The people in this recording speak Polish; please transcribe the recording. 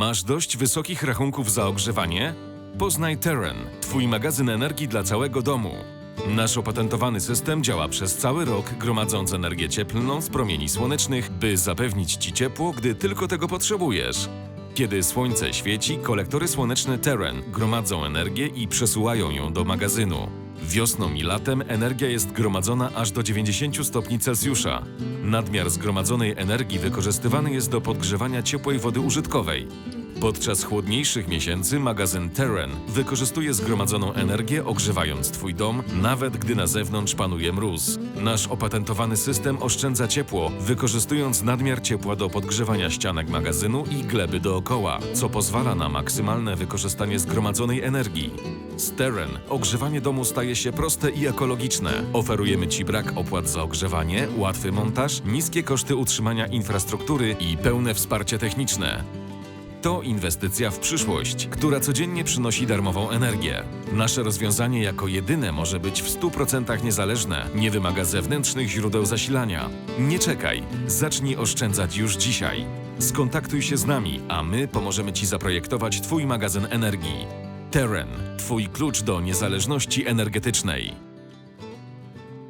Masz dość wysokich rachunków za ogrzewanie? Poznaj Terran, Twój magazyn energii dla całego domu. Nasz opatentowany system działa przez cały rok, gromadząc energię cieplną z promieni słonecznych, by zapewnić Ci ciepło, gdy tylko tego potrzebujesz. Kiedy słońce świeci, kolektory słoneczne Terran gromadzą energię i przesuwają ją do magazynu. Wiosną i latem energia jest gromadzona aż do 90 stopni Celsjusza. Nadmiar zgromadzonej energii wykorzystywany jest do podgrzewania ciepłej wody użytkowej. Podczas chłodniejszych miesięcy magazyn Terran wykorzystuje zgromadzoną energię ogrzewając Twój dom, nawet gdy na zewnątrz panuje mróz. Nasz opatentowany system oszczędza ciepło, wykorzystując nadmiar ciepła do podgrzewania ścianek magazynu i gleby dookoła, co pozwala na maksymalne wykorzystanie zgromadzonej energii. Z Terran ogrzewanie domu staje się proste i ekologiczne. Oferujemy Ci brak opłat za ogrzewanie, łatwy montaż, niskie koszty utrzymania infrastruktury i pełne wsparcie techniczne. To inwestycja w przyszłość, która codziennie przynosi darmową energię. Nasze rozwiązanie jako jedyne może być w 100% niezależne, nie wymaga zewnętrznych źródeł zasilania. Nie czekaj, zacznij oszczędzać już dzisiaj. Skontaktuj się z nami, a my pomożemy Ci zaprojektować Twój magazyn energii. Terran, Twój klucz do niezależności energetycznej.